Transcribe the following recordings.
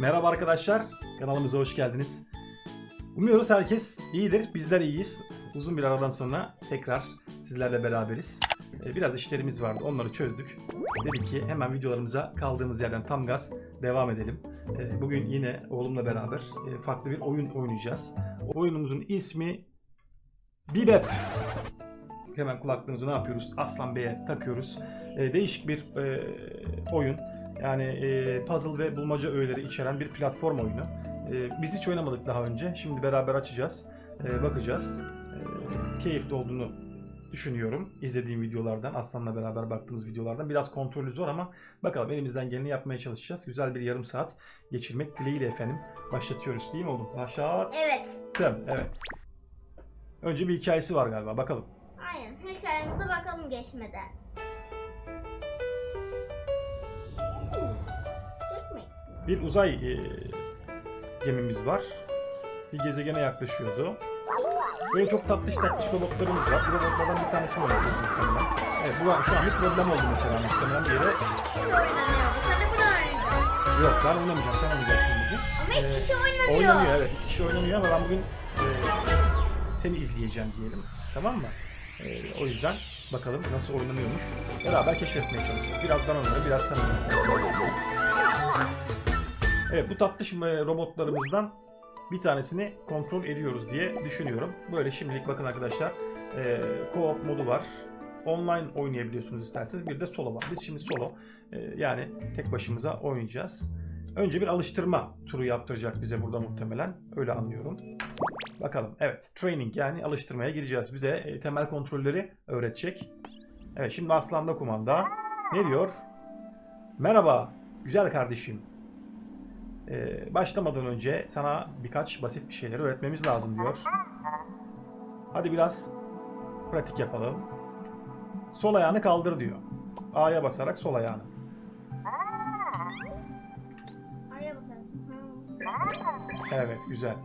Merhaba arkadaşlar, kanalımıza hoş geldiniz. Umuyoruz herkes iyidir, bizler iyiyiz. Uzun bir aradan sonra tekrar sizlerle beraberiz. Ee, Biraz işlerimiz vardı, onları çözdük. Dedik ki hemen videolarımıza kaldığımız yerden tam gaz devam edelim. Ee, Bugün yine oğlumla beraber e, farklı bir oyun oynayacağız. Oyunumuzun ismi Bibep. Hemen kulaklığımızı ne yapıyoruz? Aslan Bey'e takıyoruz. Ee, Değişik bir e, oyun. Yani e, puzzle ve bulmaca öğeleri içeren bir platform oyunu. E, biz hiç oynamadık daha önce. Şimdi beraber açacağız. e, bakacağız. E, keyifli olduğunu düşünüyorum. İzlediğim videolardan, Aslan'la beraber baktığımız videolardan. Biraz kontrolü zor ama bakalım elimizden geleni yapmaya çalışacağız. Güzel bir yarım saat geçirmek dileğiyle efendim. Başlatıyoruz değil mi oğlum? Başlattım. Evet. Evet. Önce bir hikayesi var galiba. Bakalım. Aynen. Hikayemize bakalım geçmeden. Bir uzay e, gemimiz var. Bir gezegene yaklaşıyordu. Böyle çok tatlış tatlış robotlarımız var. Bu robotlardan bir tanesini oynuyoruz muhtemelen. Evet bu şu an bir problem oldu mesela muhtemelen bir yere. Yok ben oynamayacağım sen oynayacaksın bugün. Ama Ee, iki kişi oynanıyor. Oynanıyor evet. İki kişi oynanıyor ama ben bugün e, seni izleyeceğim diyelim. Tamam mı? E, o yüzden bakalım nasıl oynanıyormuş. Beraber keşfetmeye çalışacağız. Biraz ben oynarım, biraz sen oynarsın. Evet bu tatlış e, robotlarımızdan bir tanesini kontrol ediyoruz diye düşünüyorum. Böyle şimdilik bakın arkadaşlar. E, co-op modu var. Online oynayabiliyorsunuz isterseniz. Bir de solo var. Biz şimdi solo e, yani tek başımıza oynayacağız. Önce bir alıştırma turu yaptıracak bize burada muhtemelen. Öyle anlıyorum. Bakalım. Evet. Training yani alıştırmaya gireceğiz. Bize e, temel kontrolleri öğretecek. Evet şimdi Aslan'da kumanda. Ne diyor? Merhaba güzel kardeşim. Ee, başlamadan önce sana birkaç basit bir şeyleri öğretmemiz lazım diyor. Hadi biraz pratik yapalım. Sol ayağını kaldır diyor. A'ya basarak sol ayağını. Evet güzel.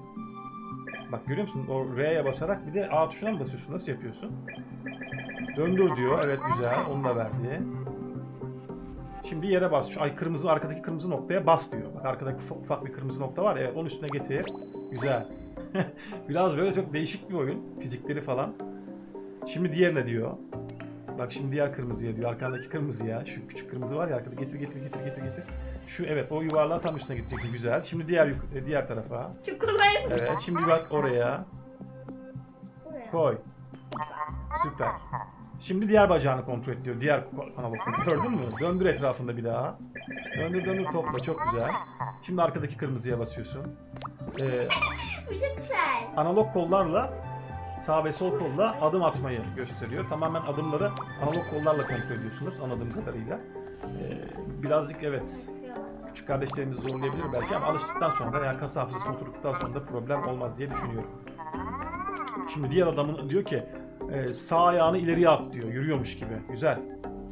Bak görüyor musun? O R'ye basarak bir de A tuşuna mı basıyorsun? Nasıl yapıyorsun? Döndür diyor. Evet güzel. Onu da verdi. Şimdi yere bas. Şu ay kırmızı arkadaki kırmızı noktaya bas diyor. Bak arkadaki ufak, ufak bir kırmızı nokta var. Evet onun üstüne getir. Güzel. Biraz böyle çok değişik bir oyun. Fizikleri falan. Şimdi diğerine diyor. Bak şimdi diğer kırmızıya diyor. Arkandaki kırmızıya. Şu küçük kırmızı var ya arkada. Getir getir getir getir getir. Şu evet o yuvarlığa tam üstüne gideceksin. Güzel. Şimdi diğer yuk- diğer tarafa. Çukurlar. Evet şimdi bak oraya. Buraya. Koy. Süper. Şimdi diğer bacağını kontrol et diyor. Diğer analogunu gördün mü? Döndür etrafında bir daha. Döndür döndür topla çok güzel. Şimdi arkadaki kırmızıya basıyorsun. Ee, Bu çok güzel. analog kollarla sağ ve sol kolla adım atmayı gösteriyor. Tamamen adımları analog kollarla kontrol ediyorsunuz anladığım kadarıyla. Ee, birazcık evet küçük kardeşlerimiz zorlayabilir belki ama alıştıktan sonra yani kas hafızasına oturduktan sonra da problem olmaz diye düşünüyorum. Şimdi diğer adamın diyor ki e, sağ ayağını ileriye at diyor. Yürüyormuş gibi. Güzel.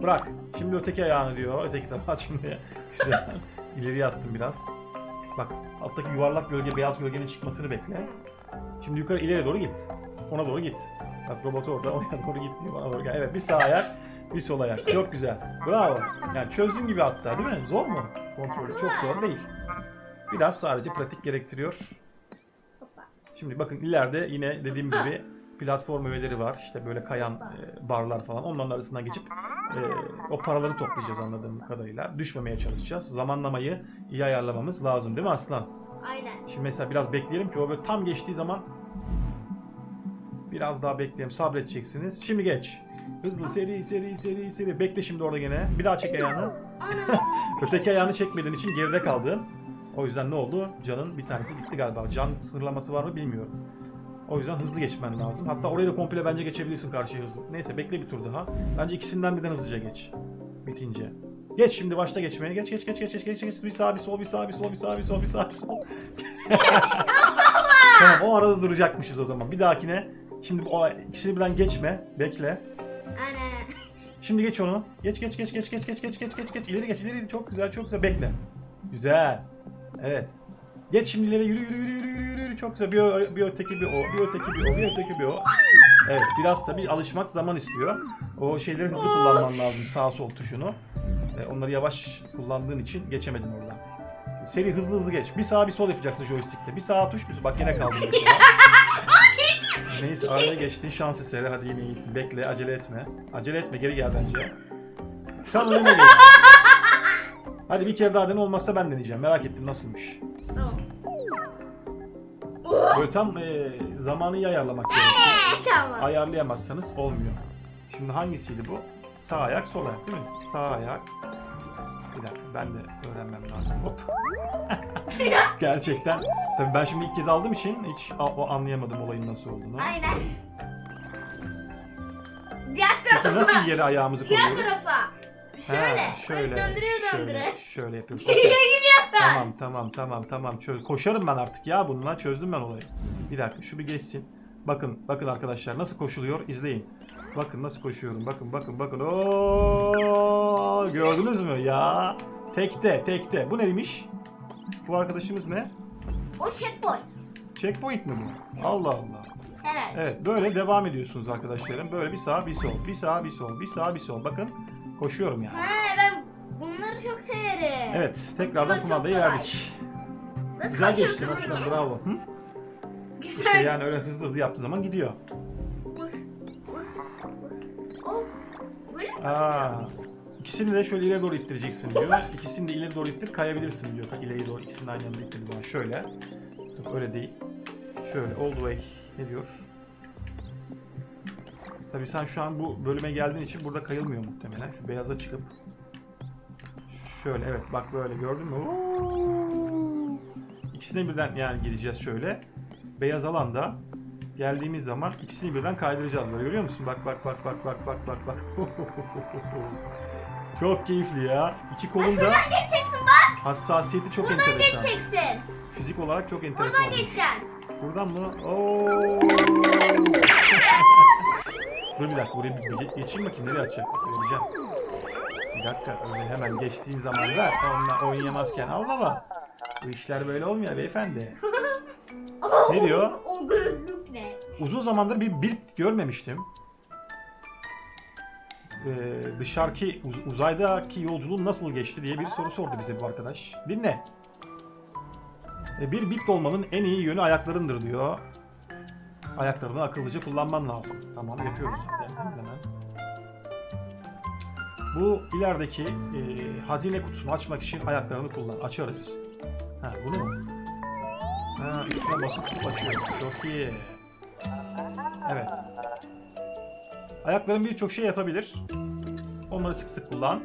Bırak. Şimdi öteki ayağını diyor. Öteki tarafa at şimdi. Güzel. İleriye attım biraz. Bak alttaki yuvarlak gölge, beyaz gölgenin çıkmasını bekle. Şimdi yukarı ileriye doğru git. Ona doğru git. Bak robot orada oraya doğru git diyor. Bana doğru. Evet bir sağ ayak, bir sol ayak. Çok güzel. Bravo. Yani çözdüğün gibi hatta değil mi? Zor mu? Kontrolü çok zor değil. Biraz sadece pratik gerektiriyor. Şimdi bakın ileride yine dediğim gibi platform öğeleri var. İşte böyle kayan e, barlar falan. Onların arasından geçip e, o paraları toplayacağız anladığım kadarıyla. Düşmemeye çalışacağız. Zamanlamayı iyi ayarlamamız lazım değil mi Aslan? Aynen. Şimdi mesela biraz bekleyelim ki o böyle tam geçtiği zaman biraz daha bekleyelim. Sabredeceksiniz. Şimdi geç. Hızlı seri seri seri seri. Bekle şimdi orada gene. Bir daha çek ayağını. Öteki ayağını çekmediğin için geride kaldın. O yüzden ne oldu? Canın bir tanesi gitti galiba. Can sınırlaması var mı bilmiyorum. O yüzden hızlı geçmen lazım. Hatta orayı da komple bence geçebilirsin karşıya hızlı. Neyse bekle bir tur daha. Bence ikisinden birden hızlıca geç. Bitince. Geç şimdi başta geçmeye. Geç geç geç geç geç geç geç. Bir sağ bir sol bir sağ bir sol bir sağ bir sol bir sağ bir sol. tamam o arada duracakmışız o zaman. Bir dahakine şimdi o ikisini birden geçme. Bekle. Ana. Şimdi geç onu. Geç geç geç geç geç geç geç geç geç geç ileri geç ileri çok güzel çok güzel bekle. Güzel. Evet. Geç şimdi ileri yürü yürü yürü yürü yürü çok güzel. Bir, o, bir öteki bir o, bir öteki bir o, bir öteki bir o. Evet biraz tabii alışmak zaman istiyor. O şeyleri hızlı kullanman lazım sağ sol tuşunu. E, onları yavaş kullandığın için geçemedim oradan. seri hızlı hızlı geç. Bir sağ bir sol yapacaksın joystickle. Bir sağa tuş bir sol. Bak yine kaldın mesela. Neyse araya geçtin şans eseri. Hadi yine iyisin. Bekle acele etme. Acele etme geri gel bence. Tam önüne geç. Hadi bir kere daha dene olmazsa ben deneyeceğim. Merak ettim nasılmış. Böyle tam e, zamanı iyi ayarlamak gerekiyor. Tamam. Ayarlayamazsanız olmuyor. Şimdi hangisiydi bu? Sağ ayak, sol ayak değil mi? Sağ ayak. Bir dakika ben de öğrenmem lazım. Hop. Gerçekten. Tabii ben şimdi ilk kez aldığım için hiç a- o anlayamadım olayın nasıl olduğunu. Aynen. Diğer Peki tarafa. nasıl yere ayağımızı Diğer koyuyoruz? tarafa. Şöyle. Ha, şöyle. Döndürüyor şöyle, döndürüyor. şöyle. Geriye Okey. gidiyorsun. Tamam tamam tamam tamam çöz. Koşarım ben artık ya bununla çözdüm ben olayı. Bir dakika şu bir geçsin. Bakın bakın arkadaşlar nasıl koşuluyor izleyin. Bakın nasıl koşuyorum bakın bakın bakın. Oo, gördünüz mü ya? Tekte tekte. Bu neymiş? Bu arkadaşımız ne? O checkpoint. Checkpoint mi bu? Allah Allah. Herhalde. Evet böyle devam ediyorsunuz arkadaşlarım. Böyle bir sağ bir sol. Bir sağ bir sol. Bir sağ bir sol. Bakın koşuyorum yani. Ha ben bunları çok severim. Evet tekrardan Bunlar çok kumandayı kolay. verdik. Nasıl Güzel geçti kaçıyorsun aslında bravo. Hı? Güzel. İşte yani öyle hızlı hızlı yaptığı zaman gidiyor. Oh. Böyle mi Aa, ikisini de şöyle ileri doğru ittireceksin diyor. İkisini de ileri doğru ittir kayabilirsin diyor. Tak ileri doğru ikisini aynı anda ittirdiği zaman şöyle. Yok öyle değil. Şöyle all the way. Ne diyor? Tabii sen şu an bu bölüme geldiğin için burada kayılmıyor muhtemelen. Şu beyaza çıkıp şöyle evet bak böyle gördün mü? Oo! İkisine birden yani gideceğiz şöyle. Beyaz alanda geldiğimiz zaman ikisini birden kaydıracağız böyle görüyor musun? Bak bak bak bak bak bak bak bak. çok keyifli ya. İki kolun da Şuradan geçeceksin bak. hassasiyeti çok Buradan enteresan. geçeceksin. Fizik olarak çok enteresan Buradan olmuş. geçeceksin. Buradan mı? Oo. Dur bir dakika buraya bir ge- geçeyim bakayım nereye atacak söyleyeceğim. Bir dakika öyle hemen geçtiğin zaman ver. Onunla oynayamazken al baba. Bu işler böyle olmuyor beyefendi. Ne diyor? O gözlük ne? Uzun zamandır bir build görmemiştim. Ee, dışarıki uz- uzaydaki yolculuğun nasıl geçti diye bir soru sordu bize bu arkadaş. Dinle. Ee, bir build olmanın en iyi yönü ayaklarındır diyor. Ayaklarını akıllıca kullanman lazım. Tamam yapıyoruz. Hemen, hemen. Bu ilerideki e, hazine kutusunu açmak için ayaklarını kullan. Açarız. Ha bunu mu? Ha üstüne basıp tutup açıyoruz. Çok iyi. Evet. Ayakların birçok şey yapabilir. Onları sık sık kullan.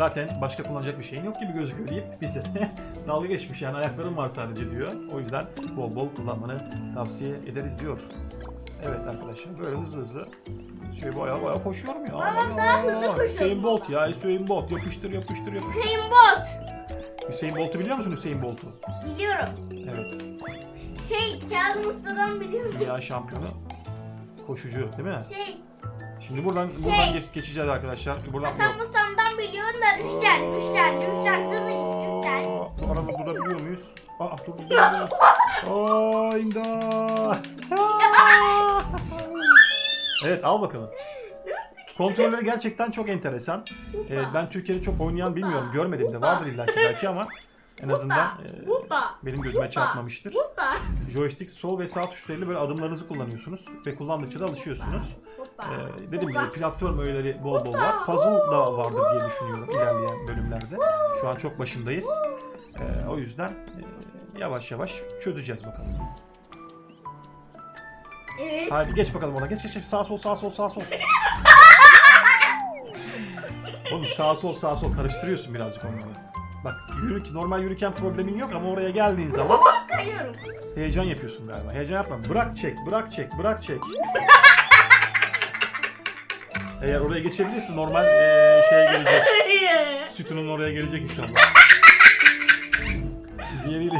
Zaten başka kullanacak bir şeyin yok gibi gözüküyor deyip bize de dalga geçmiş yani ayakların var sadece diyor. O yüzden bol bol kullanmanı tavsiye ederiz diyor. Evet arkadaşlar böyle hızlı hızlı şey baya baya koşuyorum ya. Babam daha hızlı koşuyor. Hüseyin Bolt ya Hüseyin Bolt yapıştır yapıştır yapıştır. Hüseyin Bolt. Hüseyin Bolt'u biliyor musun Hüseyin Bolt'u? Biliyorum. Evet. Şey Kazım Usta'dan biliyorum. Dünya şampiyonu koşucu değil mi? Şey Şimdi buradan Şey. buradan geç, geçeceğiz arkadaşlar. Buradan Hasan Biliyorum da düşeceksin, düşeceksin, düşeceksin, hızlı git, düşeceksin. Aa, Arada durabiliyor muyuz? Aa dur durabiliyoruz. Aa imdat. Evet al bakalım. Kontrolleri gerçekten çok enteresan. Ee, ben Türkiye'de çok oynayan bilmiyorum. Görmedim de vardır illaki belki ama en azından e, Hoppa, benim gözüme çarpmamıştır. hoppa, Joystick sol ve sağ tuşlarıyla böyle adımlarınızı kullanıyorsunuz ve kullandıkça da alışıyorsunuz. hoppa. Ee, dediğim gibi Hoppa. platform öğeleri bol bol var. Puzzle da vardır diye düşünüyorum ilerleyen bölümlerde. Şu an çok başındayız. Ee, o yüzden e, yavaş yavaş çözeceğiz bakalım. Evet. Hadi geç bakalım ona. Geç geç geç. Sağ sol sağ sol sağ sol. Oğlum sağ sol sağ sol karıştırıyorsun birazcık onları. Bak yürü, normal yürürken problemin yok ama oraya geldiğin zaman Kayıyorum. heyecan yapıyorsun galiba. Heyecan yapma. Bırak çek, bırak çek, bırak çek. Eğer oraya geçebilirsin normal eee şeye gelecek. Sütunun oraya gelecek inşallah. Diğeriyle,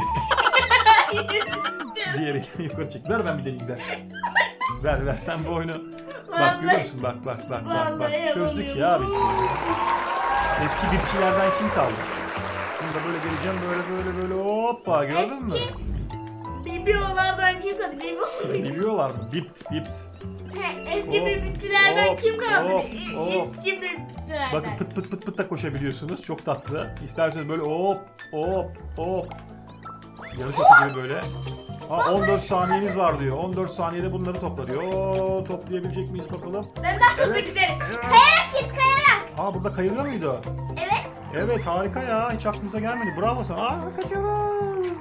diğeriyle yukarı çek. Ver ben bir deneyeyim ver. Ver ver sen bu oyunu. Bak görüyor musun? Bak bak bak bak bak. Vallahi Çözdük ya biz bunu. Eski dipçilerden kim kaldı? Şimdi böyle geleceğim böyle böyle böyle hoppa gördün mü? Bibiyolardan kim kaldı? Bibi Biliyorlar mı? Bipt bipt. Eski Hop, kim kaldı? hop, hop. Eski bir bitkilerden. Bakın pıt pıt pıt pıt da koşabiliyorsunuz. Çok tatlı. İsterseniz böyle hop hop hop. Yarış atı gibi böyle. Ha 14 saniyeniz var diyor. 14 saniyede bunları topla diyor. Oo, toplayabilecek miyiz bakalım. Ben daha hızlı giderim. Evet. Kayarak git kayarak. Aa burada kayılıyor muydu? Evet. Evet harika ya. Hiç aklımıza gelmedi. Bravo sana. Aa kaçıyorum.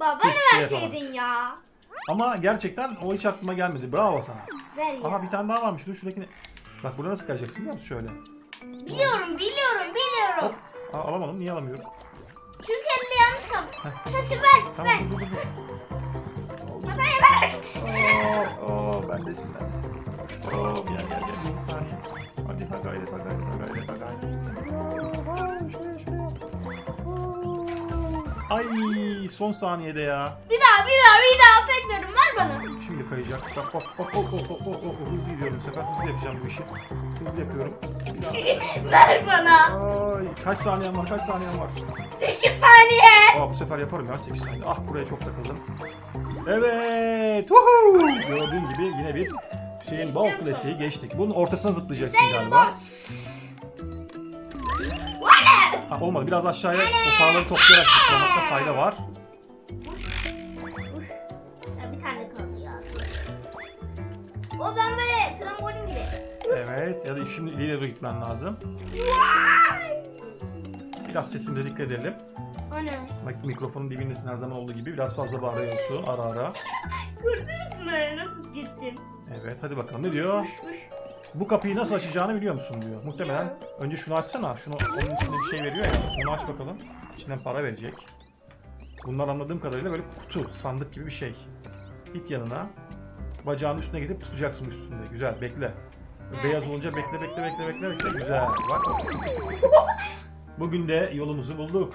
Baba ne verseydin ya. Ama gerçekten o hiç aklıma gelmedi. Bravo sana. Ver ya. Aha bir tane daha varmış. Dur şuradakini. Bak burada nasıl kayacaksın biliyor musun? Şöyle. Biliyorum biliyorum Hop. biliyorum. Aa, alamadım. Niye alamıyorum? Çünkü elimde yanlış kaldı. Saçı ver Tamam ver. dur dur dur. Kafaya ver. Oo, oo, bendesin bendesin. Oo, gel gel gel. Ay son saniyede ya. Bir daha bir daha bir daha affetmiyorum ver bana. Şimdi kayacak. Bak hop hop hop hop hop hop hop hızlı gidiyorum bu sefer. Hızlı yapacağım bu işi. Hızlı yapıyorum. Bir daha. Ver bana. Ay kaç saniyen var kaç saniyen var? 8 saniye. Aa bu sefer yaparım ya 8 saniye. Ah buraya çok takıldım. Evet. Uhu! Gördüğün gibi yine bir Hüseyin Bal Kulesi'yi geçtik. Bunun ortasına zıplayacaksın galiba. Ha, olmadı. Biraz aşağıya o paraları toplayarak zıplamakta fayda var. Ya bir tane kaldı ya. O ben böyle trambolin gibi. Evet. Ya da şimdi ileriye doğru gitmen lazım. Biraz sesimize dikkat edelim. Ana. Bak mikrofonun dibindesin her zaman olduğu gibi. Biraz fazla bağırıyorsun ara ara. Gördünüz mü nasıl gittim? Evet hadi bakalım ne diyor? Bu kapıyı nasıl açacağını biliyor musun diyor. Muhtemelen önce şunu açsana. Şunu onun içinde bir şey veriyor ya. Onu aç bakalım. İçinden para verecek. Bunlar anladığım kadarıyla böyle kutu, sandık gibi bir şey. Git yanına. Bacağının üstüne gidip tutacaksın üstünde. Güzel, bekle. Beyaz olunca bekle, bekle, bekle, bekle, bekle. Güzel. Bak. Bugün de yolumuzu bulduk.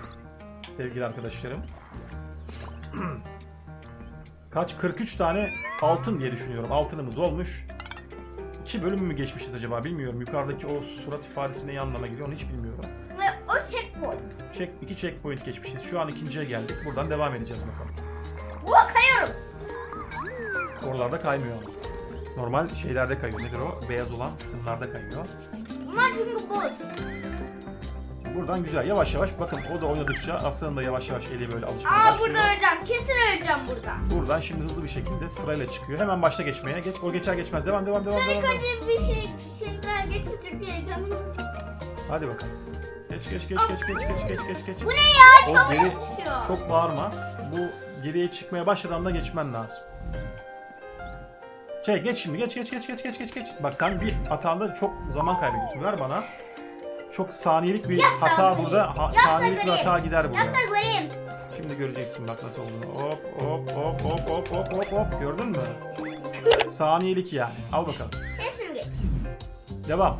Sevgili arkadaşlarım. Kaç? 43 tane altın diye düşünüyorum. Altınımız olmuş. İki bölüm mü geçmişiz acaba bilmiyorum. Yukarıdaki o surat ifadesi ne anlama geliyor onu hiç bilmiyorum. Ve o checkpoint. Check, iki checkpoint geçmişiz. Şu an ikinciye geldik. Buradan devam edeceğiz bakalım. Oh kayıyorum. Oralarda kaymıyor. Normal şeylerde kayıyor. Nedir o? Beyaz olan kısımlarda kayıyor. Bunlar çünkü boz. Buradan güzel. Yavaş yavaş. Bakın o da oynadıkça Aslan'ın da yavaş yavaş eli böyle alışmaya Aa başlıyor. burada öleceğim. Kesin öleceğim burada. Buradan şimdi hızlı bir şekilde sırayla çıkıyor. Hemen başta geçmeye. Geç, o geçer geçmez. Devam devam devam. devam, İlk devam. önce bir şey şeyler geçsin çünkü heyecanlı. Hadi bakalım. Geç geç geç geç geç geç geç geç geç. Bu ne ya? O Çok geri yapışıyor. çok bağırma. Bu geriye çıkmaya başladığında geçmen lazım. Şey geç şimdi geç geç geç geç geç geç geç. Bak sen bir hatanda çok zaman kaybediyorsun. Ver bana. Çok saniyelik bir hata da burada. Ha, saniyelik bir göreyim. hata gider burada. Yap da göreyim. Şimdi göreceksin bak nasıl olduğunu. Hop hop hop hop hop hop hop hop. Gördün mü? Saniyelik yani. Al bakalım. Hepsini geç. Devam.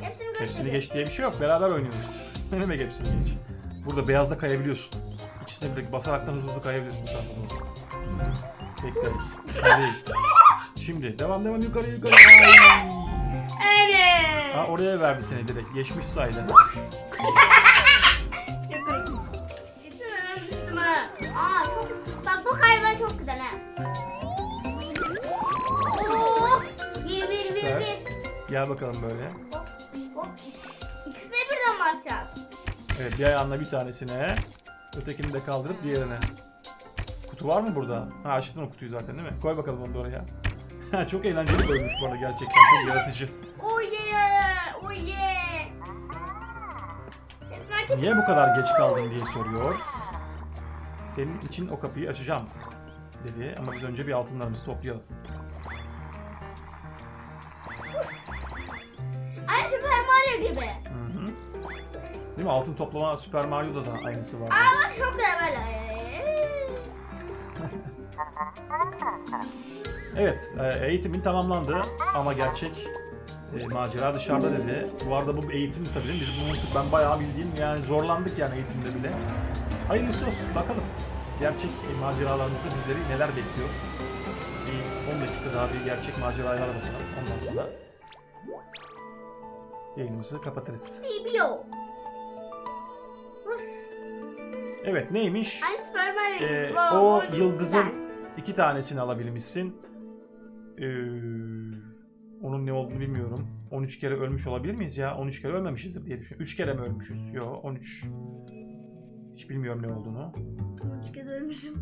Hepsini geç. Hepsini geç diye bir şey yok. Beraber oynuyoruz. Ne demek hepsini geç? Burada beyazda kayabiliyorsun. İkisine birlikte basaraktan hızlı hızlı kayabilirsin sen bunu. Bekle. Hadi. Şimdi devam devam yukarı yukarı. Ay. Evet. Ha oraya verdi seni direkt. Geçmiş sayeden. Çok. Gitmem üstüme. Aa çok. Bak bu kayma çok güzel ha. Oo. Bir bir bir bir. Gel bakalım böyle. Hop hop. İkisine birden basacağız. Evet bir ayağınla bir tanesine. Ötekini de kaldırıp diğerine. Kutu var mı burada? Ha açtın o kutuyu zaten değil mi? Koy bakalım onu da oraya. Çok eğlenceli oyunmuş bu arada gerçekten. Çok yaratıcı. Oh yeah. Niye bu kadar geç kaldın diye soruyor. Senin için o kapıyı açacağım dedi ama biz önce bir altınlarımızı toplayalım. Ay Super Mario gibi. Hı hı. Değil mi? Altın toplama Super Mario'da da aynısı var. Aa bak çok güzel böyle. Evet, e, eğitimin tamamlandı ama gerçek e, macera dışarıda dedi. Bu arada bu eğitim tabii? Biz bunu unuttuk. Ben bayağı bildiğim yani zorlandık yani eğitimde bile. Hayırlısı olsun bakalım. Gerçek e, maceralarımızda bizleri neler bekliyor. Bir 10 dakika daha bir gerçek maceralara bakalım. Ondan sonra yayınımızı kapatırız. Biliyor. Evet neymiş? Ee, o yıldızın iki tanesini alabilmişsin. Ee, onun ne olduğunu bilmiyorum. 13 kere ölmüş olabilir miyiz ya? 13 kere ölmemişizdir diye düşünüyorum. 3 kere mi ölmüşüz? Yok 13. Hiç bilmiyorum ne olduğunu. Üç kez ölmüşüm.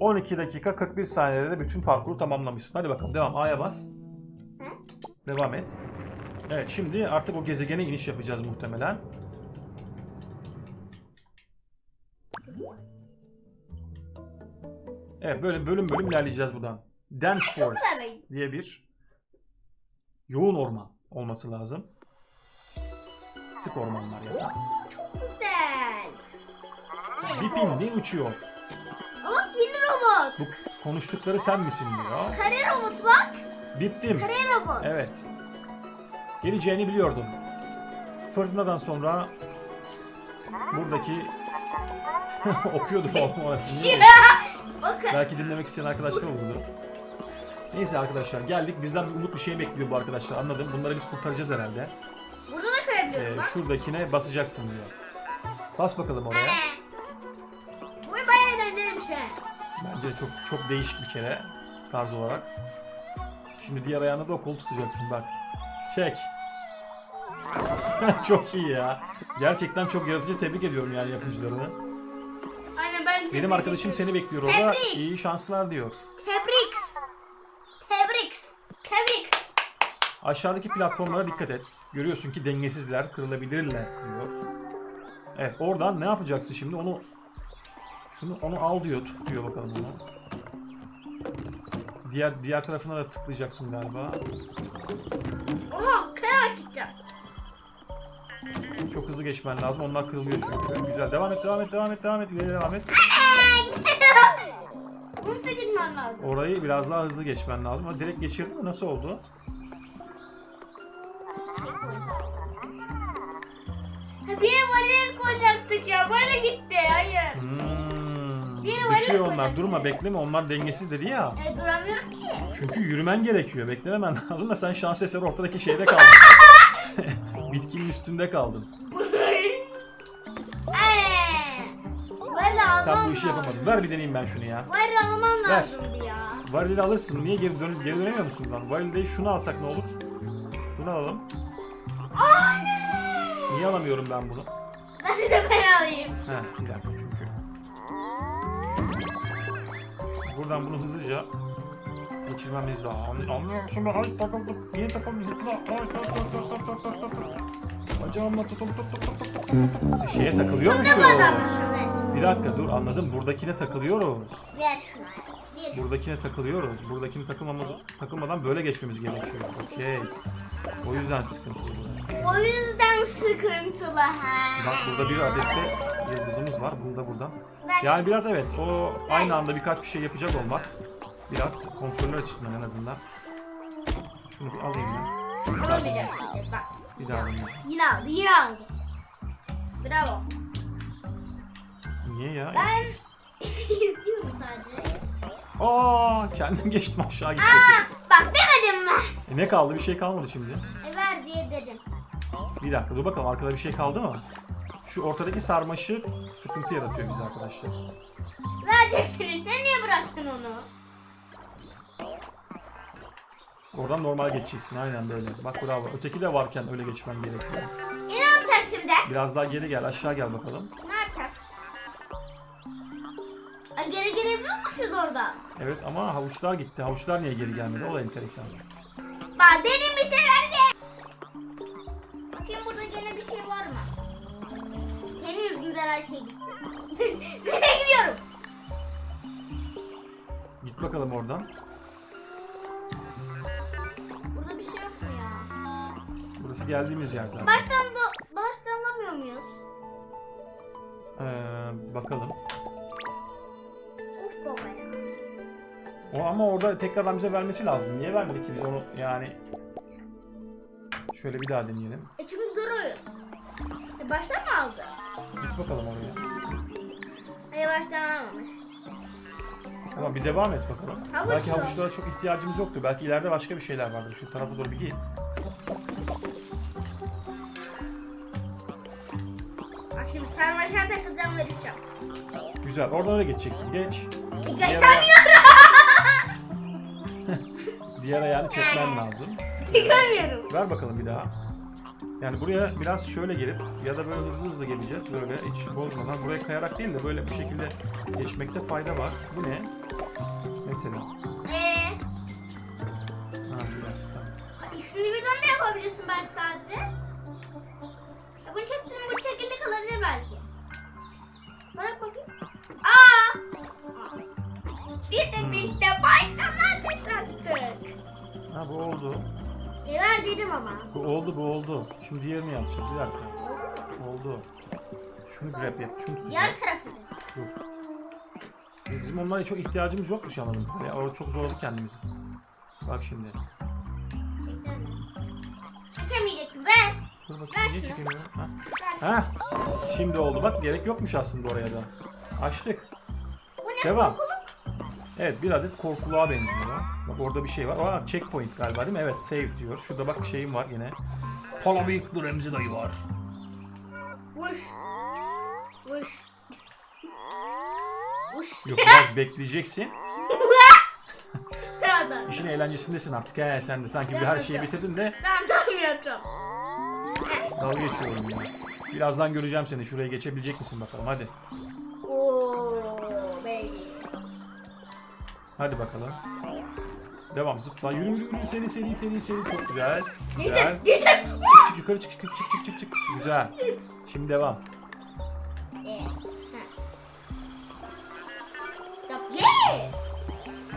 12 dakika 41 saniyede de bütün parkuru tamamlamışsın. Hadi bakalım devam. A'ya bas. Devam et. Evet şimdi artık o gezegene iniş yapacağız muhtemelen. Evet böyle bölüm bölüm ilerleyeceğiz buradan. Dance Tabii. diye bir yoğun orman olması lazım. Sık ormanlar ya da. Güzel. Bipim ne uçuyor? Ama yeni robot. Bu konuştukları sen misin diyor. Kare robot bak. Biptim. Kare robot. Evet. Geleceğini biliyordum. Fırtınadan sonra buradaki okuyordum oğlum orasını. Belki dinlemek isteyen arkadaşlar olurdu. Neyse arkadaşlar geldik. Bizden bir umut bir şey bekliyor bu arkadaşlar. Anladım. Bunları biz kurtaracağız herhalde. Burada da kayabiliyorum Ee, bak. şuradakine basacaksın diyor. Bas bakalım oraya. Bu bayağı eğlenceli bir şey. Bence çok çok değişik bir kere tarz olarak. Şimdi diğer ayağını da o kolu tutacaksın bak. Çek. çok iyi ya. Gerçekten çok yaratıcı tebrik ediyorum yani yapımcılarını. Aynen ben Benim arkadaşım seni bekliyor orada. Tebrik. İyi şanslar diyor. Tebrik. Tebrik. Aşağıdaki platformlara dikkat et. Görüyorsun ki dengesizler, kırılabilirler diyor. Evet, oradan ne yapacaksın şimdi? Onu şunu onu al diyor, tut diyor bakalım onu. Diğer diğer tarafına da tıklayacaksın galiba. Oha kayarak gideceğim. Çok hızlı geçmen lazım. Onlar kırılıyor çünkü. Güzel. Devam et, devam et, devam et, devam et. İleri devam et. Bursa gitmem lazım. Orayı biraz daha hızlı geçmen lazım. Ama direkt geçirdin mi? Nasıl oldu? Bir bariyer koyacaktık ya. Böyle gitti. Hayır. Hmm. Bir yere Düşüyor onlar. Durma, bekleme. Onlar dengesiz dedi ya. E, duramıyorum ki. Çünkü yürümen gerekiyor. Beklememen lazım da sen şans eseri ortadaki şeyde kaldın. Bitkinin üstünde kaldın. Almam Sen bu işi lazım. yapamadın. Ver bir deneyeyim ben şunu ya. Böyle almam Ver. lazımdı ya. Varil'i alırsın. Niye geri, dön geri dönemiyor musun lan? Varil değil şunu alsak ne olur? Bunu alalım. Anne! Niye alamıyorum ben bunu? Ben de ben alayım. He, bir dakika çünkü. Buradan bunu hızlıca geçirmemiz lazım. Anlıyor musun? Ben hayır takıldım. Niye takıldım zıpla? Ay tak tak tak tak tak tak tak. Bacağımla tutum tut tut tut tut tut. E, şeye takılıyormuşuz. Bir dakika dur anladım. Buradakine takılıyoruz. Ver şunu. Buradakine takılıyoruz. Buradakine takılmamız, takılmadan böyle geçmemiz gerekiyor. Okey. O yüzden sıkıntılı burası. O yüzden sıkıntılı ha. Bak burada bir adet de yıldızımız var. Bunu da buradan. Ver Yani biraz evet o aynı anda birkaç bir şey yapacak olmak. Biraz kontrolör açısından en azından. Şunu bir alayım ben. şunu. Alamayacak şimdi bak. Bir daha alayım. Yine aldı yine aldı. Bravo. Niye ya? Ben izliyorum sadece. Aa kendim geçtim aşağı gittim. Aa, bak demedim ben. E, ne kaldı? Bir şey kalmadı şimdi. E, ver diye dedim. Bir dakika dur bakalım arkada bir şey kaldı mı? Şu ortadaki sarmaşık sıkıntı yaratıyor bize arkadaşlar. Verecektin işte niye bıraktın onu? Oradan normal geçeceksin aynen böyle. Bak bravo. Öteki de varken öyle geçmen gerekiyor. E ne yapacağız şimdi? Biraz daha geri gel aşağı gel bakalım. Ne yapacağız? Ay, geri gelebiliyormuşuz oradan. Evet ama havuçlar gitti. Havuçlar niye geri gelmedi? O da enteresan. Bak dedim işte verdi. Bakayım burada gene bir şey var mı? Senin yüzünden her şey gitti. Nereye gidiyorum? Git bakalım oradan. Burada bir şey yok mu ya? Burası geldiğimiz yer zaten. Baştan da baştan alamıyor muyuz? Ee, bakalım. O ama orada tekrardan bize vermesi lazım. Niye vermedi ki biz onu yani? Şöyle bir daha deneyelim. E çünkü zor oyun. E baştan mı aldı? Git bakalım oraya. Hayır baştan almamış. Tamam bir devam et bakalım. Havuç Belki havuçlara çok ihtiyacımız yoktu. Belki ileride başka bir şeyler vardır. Şu tarafa doğru bir git. Bak şimdi sarmaşağa takılacağım vereceğim. Güzel. Oradan öyle geçeceksin. Geç. Geçemiyorum. Diğer ayağını çekmen lazım. Çıkamıyorum. Ver bakalım bir daha. Yani buraya biraz şöyle gelip ya da böyle hızlı hızlı geleceğiz. Böyle hiç bozmadan. Buraya kayarak değil de böyle bu şekilde geçmekte fayda var. Bu ne? Mesela. Ee, Ha, bir dakika. ikisini birden de yapabilirsin belki sadece. Ya bunu çektin Bir de işte baştan başlattık. Ha bu oldu. E ver dedim ama. Bu oldu bu oldu. Şimdi diğerini yapacağız. Bir dakika. Oldu. Şunu grab yap. Şunu tutacağız. Diğer tarafı. Dur. E, Bizim onlara çok ihtiyacımız yokmuş anladım. Ya, orada çok zorladık kendimizi. Bak şimdi. Çekemeyeceksin ver. Dur bakayım niye çekemiyorum? Ha. Ha. Şimdi oldu. Bak gerek yokmuş aslında oraya da. Açtık. Bu ne Devam. kokulu? Evet bir adet korkuluğa benziyor. Bak orada bir şey var. Aa checkpoint galiba değil mi? Evet save diyor. Şurada bak şeyim var yine. Pala bıyıklı Remzi dayı var. Vuş. Vuş. Vuş. Yok biraz bekleyeceksin. İşin eğlencesindesin artık. He sen de sanki bir her şeyi bitirdin de tamam yapacağım. dalga geçiyorum ya. Birazdan göreceğim seni. Şuraya geçebilecek misin bakalım hadi. Oo. Hadi bakalım. Devam zıpla. Yürü yürü yürü seni seni seni seni çok güzel. Güzel. Geçtim geçtim. Çık çık yukarı çık çık çık çık çık çık. Güzel. Şimdi devam.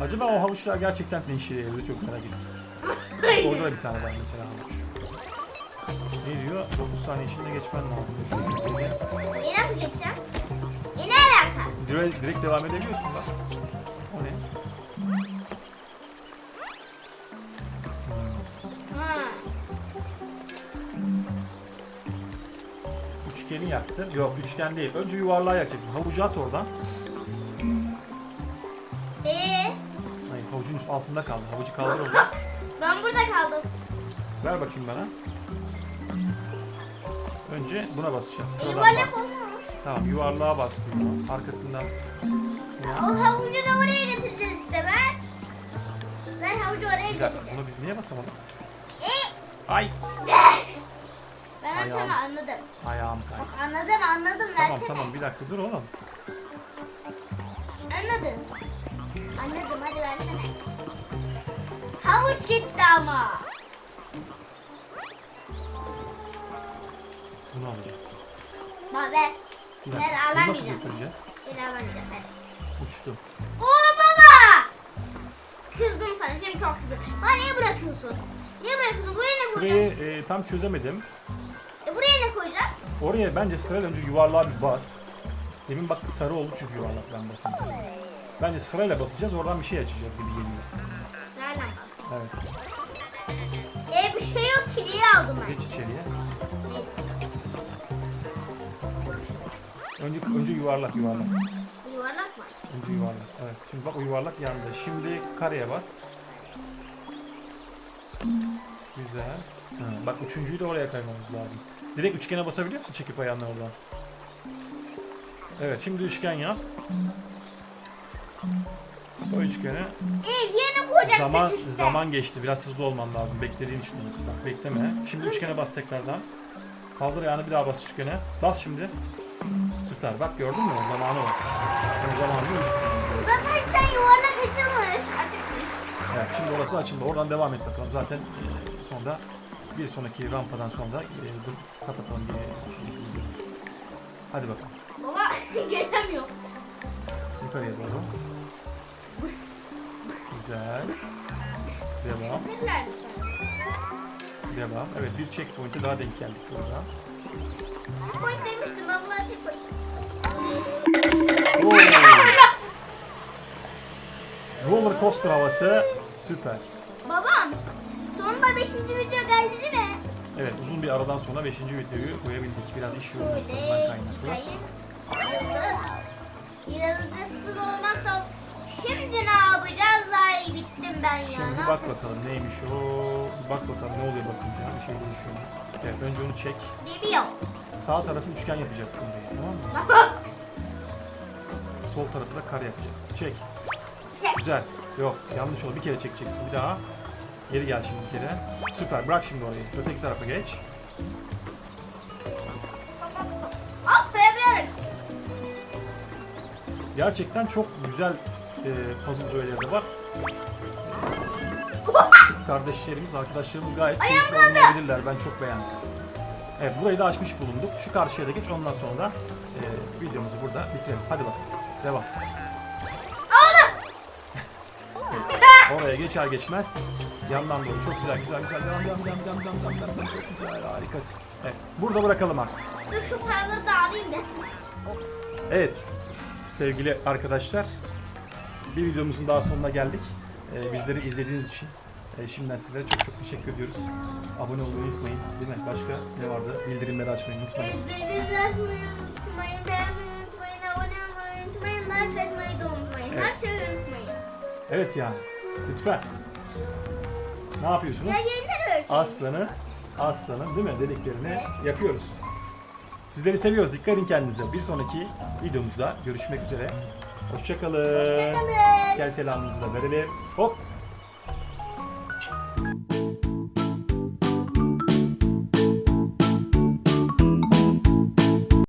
Acaba o havuçlar gerçekten ne işe yarıyor çok merak ettim. Orada da bir tane var mesela havuç. Ne diyor? 9 saniye içinde geçmen lazım. E nasıl geçeceğim? E ne alaka? Direkt, direkt devam edebiliyorsun bak. Yaktın. Yok üçgen değil. Önce yuvarlağı yakacaksın. Havucu at oradan. Ee, Hayır havucun üst altında kaldı. Havucu kaldır oradan. ben burada kaldım. Ver bakayım bana. Önce buna basacağız. E, Sıradan yuvarlak bak. olmuyor. Tamam yuvarlığa bas diyor. Arkasından. O Ya. havucu da oraya getireceğiz işte ver. Ver havucu oraya Bir dakika getireceğiz. bunu biz niye basamadık? E, Ay! Ayağım. tamam anladım. Ayağım kaydı. Bak anladım anladım Tamam versene. tamam bir dakika dur oğlum. Anladın. Anladım hadi versene. Havuç gitti ama. Bunu alacağım. Bak ver. Bir Ben dakika. Bunu nasıl alamayacağım. götüreceğiz? Bir alamayacağım. Uçtu. Oo baba. Kızdım sana şimdi çok kızdım. Bana niye bırakıyorsun? Niye bırakıyorsun? Buraya ne Şurayı koyacağız? e, tam çözemedim. Koyacağız? Oraya bence sırayla önce yuvarlığa bir bas. Demin bak sarı oldu çünkü yuvarlak ben basınca. Bence sırayla basacağız oradan bir şey açacağız gibi geliyor. Bak? Evet. E bir şey yok ki niye aldım ben? Geç içeriye. Neyse. Önce önce yuvarlak yuvarlak. Yuvarlak mı? Önce yuvarlak. Evet. Şimdi bak o yuvarlak yandı. Şimdi kareye bas. Güzel. Ha, bak üçüncüyü de oraya kaymamız lazım. Direkt üçgene basabiliyor musun çekip ayağını oradan? Evet şimdi üçgen yap. O üçgene E diğerine koyacaktık zaman işte. zaman geçti. Biraz hızlı olman lazım. Beklediğin için. Bak bekleme. Şimdi üçgene bas tekrardan. Kaldır ayağını bir daha bas üçgene. Bas şimdi. Süper. Bak gördün mü? Zamanı var. O zamanı. Zaten yuvarlak açılmış. Açıkmış. Evet şimdi orası açıldı. Oradan devam et bakalım. Zaten e, sonra bir sonraki rampadan sonra e, dur kapatalım diye görürüz. Hadi bakalım. Baba geçemiyor. Yukarıya doğru. Güzel. Devam. Devam. Evet bir checkpoint'e daha denk geldik burada. Checkpoint demiştim ben buna checkpoint. Oo. Roller coaster havası. Süper. Babam sonunda 5. video geldi değil mi? Evet uzun bir aradan sonra 5. videoyu koyabildik. Biraz iş yoğunluğundan kaynaklı. gideyim. Yıldız. Yıldızsız olmazsa şimdi ne yapacağız? Ay bittim ben ya. Şimdi Ne bak bakalım neymiş o. Bak bakalım ne oluyor basınca. Bir şey değişiyor mu? Evet önce onu çek. Bilmiyorum. Sağ tarafı üçgen yapacaksın buraya tamam mı? Baba. Sol tarafı da kare yapacaksın. Çek. Çek. Güzel. Yok yanlış oldu. Bir kere çekeceksin. Bir daha. Geri gel şimdi geri. Süper. Bırak şimdi orayı. Öteki tarafa geç. Hop koyabilerek. Gerçekten çok güzel e, puzzle öğeleri de var. Küçük kardeşlerimiz, arkadaşlarımız gayet keyifli oynayabilirler. Ben çok beğendim. Evet burayı da açmış bulunduk. Şu karşıya da geç. Ondan sonra da e, videomuzu burada bitirelim. Hadi bakalım. Devam. Oraya geçer geçmez yandan doğru çok güzel güzel güzel devam devam devam devam devam devam devam, çok güzel harikasın. Evet burada bırakalım artık. Dur şu paraları da alayım da. Evet sevgili arkadaşlar bir videomuzun daha sonuna geldik. Ee, bizleri izlediğiniz için e, şimdiden sizlere çok çok teşekkür ediyoruz. Abone olmayı unutmayın değil mi? Başka ne vardı? Bildirimleri açmayı unutmayın. Bildirimleri açmayı unutmayın, beğenmeyi unutmayın, abone olmayı unutmayın, like etmeyi de unutmayın. Her Evet. şeyi unutmayın. Evet yani lütfen. Ne yapıyorsunuz? Ya öyle. Aslanı, aslanın değil mi dediklerini Evet. yapıyoruz. Sizleri seviyoruz. Dikkat edin kendinize. Bir sonraki videomuzda görüşmek üzere. Hoşçakalın. Hoşçakalın. Gel selamımızı da verelim. Hop.